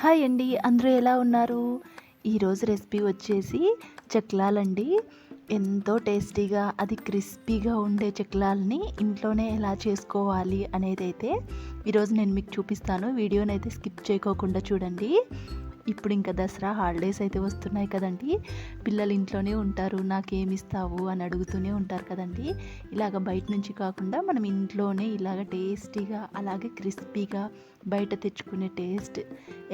Hi అండి అందరూ ఎలా ఉన్నారు? ఈరోజు రెసిపీ వచ్చేసి చెక్లాలండి. ఎంతో టేస్టీగా అది క్రిస్పీగా ఉండే చెక్లాలని ఇంట్లోనే ఎలా చేసుకోవాలి అనేది అయితే ఈరోజు నేను మీకు చూపిస్తాను. వీడియోని అయితే స్కిప్ చేయకోకుండా చూడండి. ఇప్పుడు ఇంకా దసరా హాలిడేస్ అయితే వస్తున్నాయి కదండి. పిల్లలు ఇంట్లోనే ఉంటారు నాకేమి ఇస్తావు అని అడుగుతూనే ఉంటారు కదండి. ఇలాగ బయట నుంచి కాకుండా మనం ఇంట్లోనే ఇలాగ టేస్టీగా అలాగే క్రిస్పీగా బయట తెచ్చుకునే టేస్ట్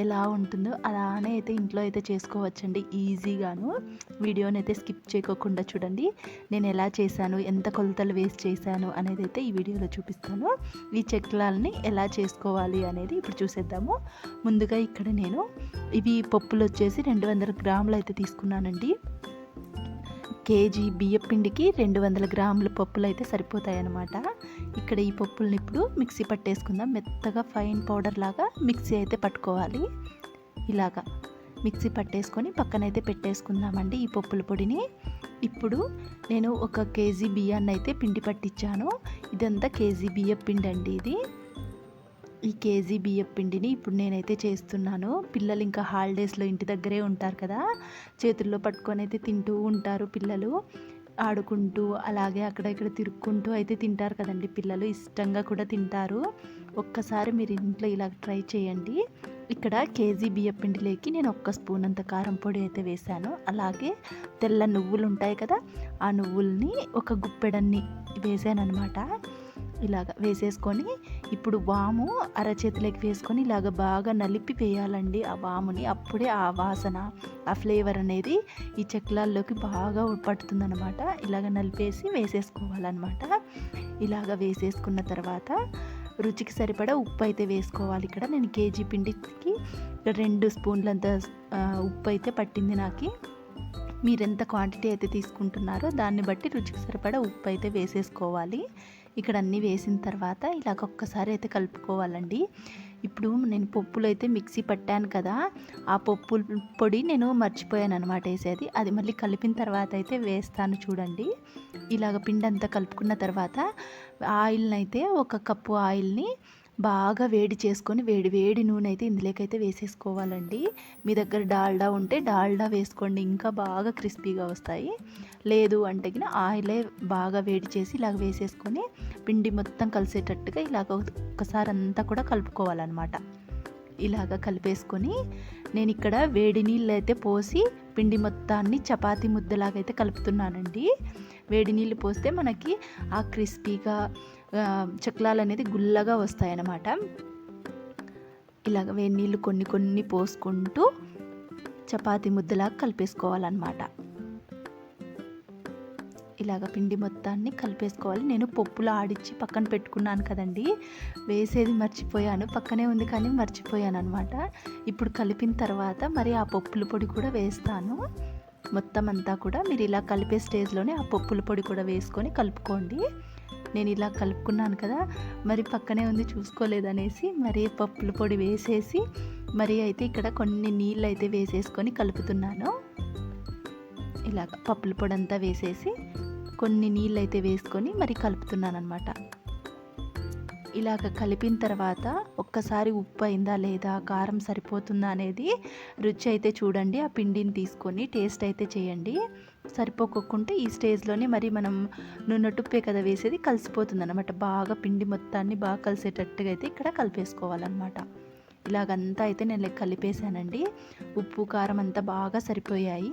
ఎలా ఉంటుందో అలానే అయితే ఇంట్లో అయితే చేసుకోవచ్చండి. ఈజీగాను. వీడియోని అయితే స్కిప్ చేయకోకుండా చూడండి. నేను ఎలా చేశాను ఎంత కొలతలు వేస్ట్ చేశాను అనేది అయితే ఈ వీడియోలో చూపిస్తాను. ఈ చెక్లాలని ఎలా చేసుకోవాలి అనేది ఇప్పుడు చూసేద్దాము. ముందుగా ఇక్కడ నేను ఇవి పప్పులు వచ్చేసి రెండు వందల గ్రాములు అయితే తీసుకున్నానండి. కేజీ బియ్యపిండికి రెండు వందల గ్రాముల పప్పులు అయితే సరిపోతాయన్నమాట. ఇక్కడ ఈ పప్పుల్ని ఇప్పుడు మిక్సీ పట్టేసుకుందాం. మెత్తగా ఫైన్ పౌడర్ లాగా మిక్సీ అయితే పట్టుకోవాలి. ఇలాగా మిక్సీ పట్టేసుకొని పక్కనైతే పెట్టేసుకుందామండి ఈ పప్పుల పొడిని. ఇప్పుడు నేను ఒక కేజీ బియ్యాన్ని అయితే పిండి పట్టించాను. ఇదంతా కేజీ బియ్య పిండి అండి ఇది. ఈ కేజీ బియ్యం పిండిని ఇప్పుడు నేనైతే చేస్తున్నాను. పిల్లలు ఇంకా హాలిడేస్లో ఇంటి దగ్గరే ఉంటారు కదా చేతుల్లో పట్టుకొని అయితే తింటూ ఉంటారు పిల్లలు. ఆడుకుంటూ అలాగే అక్కడ ఇక్కడ తిరుక్కుంటూ అయితే తింటారు కదండి పిల్లలు ఇష్టంగా కూడా తింటారు. ఒక్కసారి మీరు ఇంట్లో ఇలా ట్రై చేయండి. ఇక్కడ కేజీ బియ్యం పిండిలోకి నేను ఒక్క స్పూన్ అంత కారం పొడి అయితే వేశాను. అలాగే తెల్ల నువ్వులు ఉంటాయి కదా ఆ నువ్వుల్ని ఒక గుప్పెడన్ని వేసాను అనమాట ఇలాగ వేసేసుకొని ఇప్పుడు వాము అరచేతులకి వేసుకొని ఇలాగ బాగా నలిపి వేయాలండి ఆ వాముని. అప్పుడే ఆ వాసన ఆ ఫ్లేవర్ అనేది ఈ చెక్లాల్లోకి బాగా పడుతుందనమాట ఇలాగ నలిపేసి వేసేసుకోవాలన్నమాట. ఇలాగ వేసేసుకున్న తర్వాత రుచికి సరిపడా ఉప్పు అయితే వేసుకోవాలి ఇక్కడ. నేను కేజీ పిండికి రెండు స్పూన్లంత ఉప్పు అయితే పట్టింది నాకు. మీరు ఎంత క్వాంటిటీ అయితే తీసుకుంటున్నారో దాన్ని బట్టి రుచికి సరిపడా ఉప్పు అయితే వేసేసుకోవాలి. ఇక్కడ అన్నీ వేసిన తర్వాత ఇలాగ ఒక్కసారి అయితే కలుపుకోవాలండి. ఇప్పుడు నేను పప్పులు అయితే మిక్సీ పట్టాను కదా ఆ పప్పు పొడి నేను మర్చిపోయాను అనమాట వేసేది. అది మళ్ళీ కలిపిన తర్వాత అయితే వేస్తాను చూడండి. ఇలాగ పిండి అంతా కలుపుకున్న తర్వాత ఆయిల్ని అయితే ఒక కప్పు ఆయిల్ని బాగా వేడి చేసుకొని వేడి వేడి నూనె అయితే ఇందులోకైతే వేసేసుకోవాలండి. మీ దగ్గర డాల్డా ఉంటే డాల్డా వేసుకోండి. ఇంకా బాగా క్రిస్పీగా వస్తాయి. లేదు అంటే ఆయిలే బాగా వేడి చేసి ఇలాగ వేసేసుకొని పిండి మొత్తం కలిసేటట్టుగా ఇలాగ ఒకసారి అంతా కూడా కలుపుకోవాలన్నమాట. ఇలాగ కలిపేసుకొని నేను ఇక్కడ వేడి నీళ్ళు అయితే పోసి పిండి మొత్తాన్ని చపాతీ ముద్దలాగైతే కలుపుతున్నానండి. వేడి నీళ్ళు పోస్తే మనకి ఆ క్రిస్పీగా చక్రాలు అనేది గుల్లగా వస్తాయన్నమాట. ఇలాగ వేడి నీళ్ళు కొన్ని కొన్ని పోసుకుంటూ చపాతి ముద్దలాగా కలిపేసుకోవాలన్నమాట. ఇలాగ పిండి మొత్తాన్ని కలిపేసుకోవాలి. నేను పప్పులు ఆడిచ్చి పక్కన పెట్టుకున్నాను కదండి. వేసేది మర్చిపోయాను. పక్కనే ఉంది కానీ మర్చిపోయాను అనమాట ఇప్పుడు కలిపిన తర్వాత మరి ఆ పప్పుల పొడి కూడా వేస్తాను. మొత్తం అంతా కూడా మీరు ఇలా కలిపే స్టేజ్లోనే ఆ పప్పుల పొడి కూడా వేసుకొని కలుపుకోండి. నేను ఇలా కలుపుకున్నాను కదా మరి పక్కనే ఉంది చూసుకోలేదనేసి మరి పప్పుల పొడి వేసేసి మరి అయితే ఇక్కడ కొన్ని నీళ్ళు అయితే వేసేసుకొని కలుపుతున్నాను. ఇలాగ పప్పుల పొడి అంతా వేసేసి కొన్ని నీళ్ళు అయితే వేసుకొని మరి కలుపుతున్నాను అనమాట ఇలాగ కలిపిన తర్వాత ఒక్కసారి ఉప్పు అయిందా లేదా కారం సరిపోతుందా అనేది రుచి అయితే చూడండి ఆ పిండిని తీసుకొని టేస్ట్ అయితే చేయండి. సరిపోకుంటే ఈ స్టేజ్లోనే మరి మనం నున్నటుప్పే కదా వేసేది కలిసిపోతుంది అనమాట బాగా పిండి మొత్తాన్ని బాగా కలిసేటట్టుగా అయితే ఇక్కడ కలిపేసుకోవాలన్నమాట. ఇలాగంతా అయితే నేను కలిపేశానండి. ఉప్పు కారం అంతా బాగా సరిపోయాయి.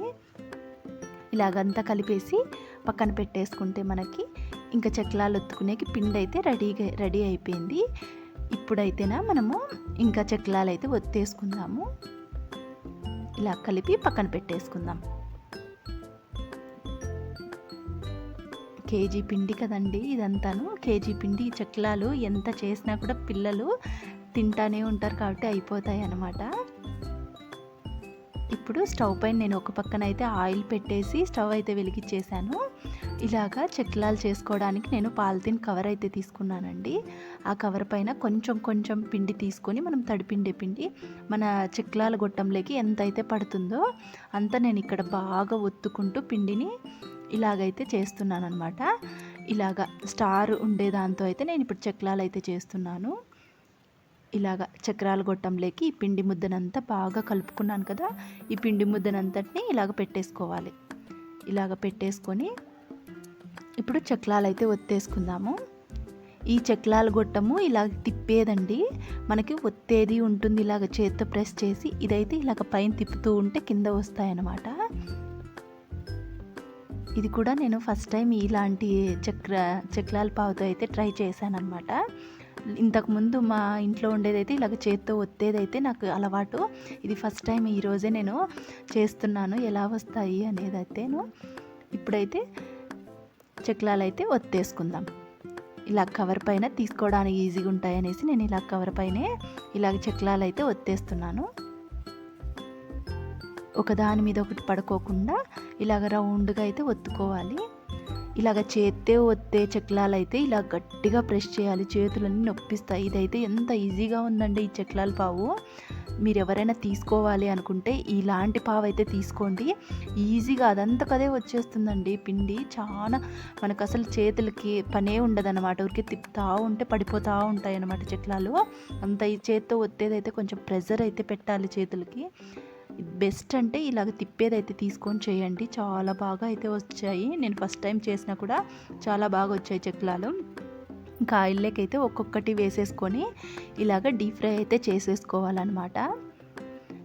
ఇలాగంతా కలిపేసి పక్కన పెట్టేసుకుంటే మనకి ఇంకా చక్లాలు ఒత్తుకునేకి పిండి అయితే రెడీగా రెడీ అయిపోయింది. ఇప్పుడైతేనా మనము ఇంకా చక్లాలు అయితే ఒత్తేసుకుందాము. ఇలా కలిపి పక్కన పెట్టేసుకుందాం. కేజీ పిండి కదండి ఇదంతాను. కేజీ పిండి చెక్లాలు ఎంత చేసినా కూడా పిల్లలు తింటానే ఉంటారు కాబట్టి అయిపోతాయి అన్నమాట ఇప్పుడు స్టవ్ పైన నేను ఒక పక్కన అయితే ఆయిల్ పెట్టేసి స్టవ్ అయితే వెలిగించేసాను ఇలాగా చెక్లాలు చేసుకోవడానికి నేను పాలిథిన్ కవర్ అయితే తీసుకున్నానండి. ఆ కవర్ పైన కొంచెం కొంచెం పిండి తీసుకొని మనం తడిపిండే పిండి మన చెక్లాల గొట్టంలోకి ఎంత అయితే పడుతుందో అంత నేను ఇక్కడ బాగా ఒత్తుకుంటూ పిండిని ఇలాగైతే చేస్తున్నాను అనమాట ఇలాగా స్టార్ ఉండే దాంతో అయితే నేను ఇప్పుడు చక్రాలు అయితే చేస్తున్నాను. ఇలాగ చక్రాలు గొట్టంలోకి ఈ పిండి ముద్దనంతా బాగా కలుపుకున్నాను కదా ఈ పిండి ముద్దనంతటిని ఇలాగ పెట్టేసుకోవాలి. ఇలాగ పెట్టేసుకొని ఇప్పుడు చక్రాలు అయితే ఒత్తేసుకుందాము. ఈ చక్రాల గొట్టము ఇలా తిప్పేదండి. మనకి ఒత్తేది ఉంటుంది ఇలాగ చేత్తో ప్రెస్ చేసి ఇదైతే ఇలాగ పైన తిప్పుతూ ఉంటే కింద వస్తాయన్నమాట. ఇది కూడా నేను ఫస్ట్ టైం ఇలాంటి చక్ర చక్రాల పావుతో అయితే ట్రై చేశానమాట ఇంతకుముందు మా ఇంట్లో ఉండేదైతే ఇలాగ చేత్తో ఒత్తేదైతే నాకు అలవాటు. ఇది ఫస్ట్ టైం ఈరోజే నేను చేస్తున్నాను. ఎలా వస్తాయి అనేది అయితేను ఇప్పుడైతే చక్రాలు అయితే ఒత్తేసుకుందాం. ఇలా కవర్ పైన తీసుకోవడానికి ఈజీగా ఉంటాయి అనేసి నేను ఇలా కవర్ పైనే ఇలాగ చక్రాలు అయితే ఒత్తేస్తున్నాను. ఒకదాని మీద ఒకటి పడుకోకుండా ఇలాగ రౌండ్గా అయితే ఒత్తుకోవాలి. ఇలాగ చేత్తే ఒత్తే చెక్లాలు అయితే ఇలా గట్టిగా ప్రెస్ చేయాలి. చేతులన్నీ నొప్పిస్తాయి. ఇదైతే ఎంత ఈజీగా ఉందండి ఈ చక్రాల పావు. మీరు ఎవరైనా తీసుకోవాలి అనుకుంటే ఇలాంటి పావు అయితే తీసుకోండి. ఈజీగా అదంతకదే వచ్చేస్తుందండి. పిండి చాలా మనకు అసలు చేతులకి పనే ఉండదన్నమాట. ఊరికి తిప్పుతూ ఉంటే పడిపోతూ ఉంటాయి అన్నమాట చక్రాలు అంత ఈ చేత్తో ఒత్తేదైతే కొంచెం ప్రెజర్ అయితే పెట్టాలి చేతులకి. బెస్ట్ అంటే ఇలాగ తిప్పేదైతే తీసుకొని చేయండి. చాలా బాగా అయితే వచ్చాయి. నేను ఫస్ట్ టైం చేసినా కూడా చాలా బాగా వచ్చాయి చెక్లాలు. ఇంకా ఆయిల్లోకైతే అయితే ఒక్కొక్కటి వేసేసుకొని ఇలాగ డీప్ ఫ్రై అయితే చేసేసుకోవాలన్నమాట.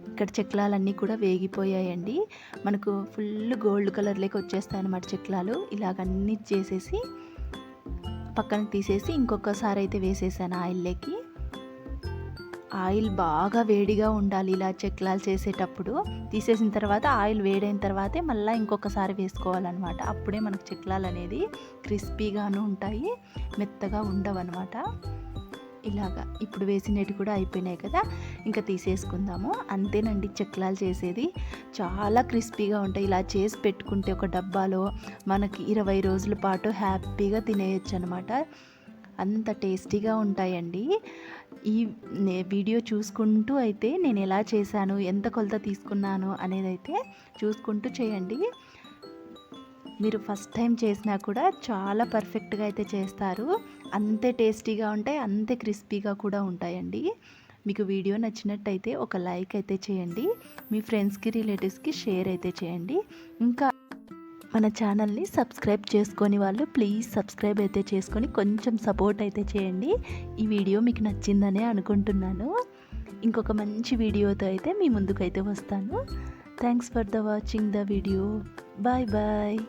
ఇక్కడ చెక్లాలన్నీ కూడా వేగిపోయాయండి. మనకు ఫుల్ గోల్డ్ కలర్లోకి వచ్చేస్తాయి అన్నమాట చక్రాలు ఇలాగ అన్నీ చేసేసి పక్కన తీసేసి ఇంకొకసారి అయితే వేసేసాను ఆయిల్లోకి ఆయిల్ బాగా వేడిగా ఉండాలి ఇలా చెక్లాలు చేసేటప్పుడు. తీసేసిన తర్వాత ఆయిల్ వేడైన తర్వాతే మళ్ళీ ఇంకొకసారి వేసుకోవాలన్నమాట. అప్పుడే మనకు చెక్లాలు అనేది క్రిస్పీగాను ఉంటాయి మెత్తగా ఉండవన్నమాట. ఇలాగా ఇప్పుడు వేసినవి కూడా అయిపోయినాయి కదా ఇంకా తీసేసుకుందాము. అంతేనండి చెక్లాలు చేసేది. చాలా క్రిస్పీగా ఉంటాయి. ఇలా చేసి పెట్టుకుంటే ఒక డబ్బాలో మనకి ఇరవై రోజుల పాటు హ్యాపీగా తినేయచ్చు అనమాట అంత టేస్టీగా ఉంటాయండి. ఈ వీడియో చూసుకుంటూ అయితే నేను ఎలా చేశాను ఎంత కొలత తీసుకున్నాను అనేది అయితే చూసుకుంటూ చేయండి. మీరు ఫస్ట్ టైం చేసినా కూడా చాలా పర్ఫెక్ట్గా అయితే చేస్తారు. అంతే టేస్టీగా ఉంటాయి అంతే క్రిస్పీగా కూడా ఉంటాయండి. మీకు వీడియో నచ్చినట్టయితే ఒక లైక్ అయితే చేయండి. మీ ఫ్రెండ్స్కి రిలేటివ్స్కి షేర్ అయితే చేయండి. ఇంకా మన ఛానల్ని సబ్స్క్రైబ్ చేసుకొని వాళ్ళు ప్లీజ్ సబ్స్క్రైబ్ అయితే చేసుకొని కొంచెం సపోర్ట్ అయితే చేయండి. ఈ వీడియో మీకు నచ్చిందనే అనుకుంటున్నాను. ఇంకొక మంచి వీడియోతో అయితే మీ ముందుకైతే వస్తాను. Thanks for the watching the video bye bye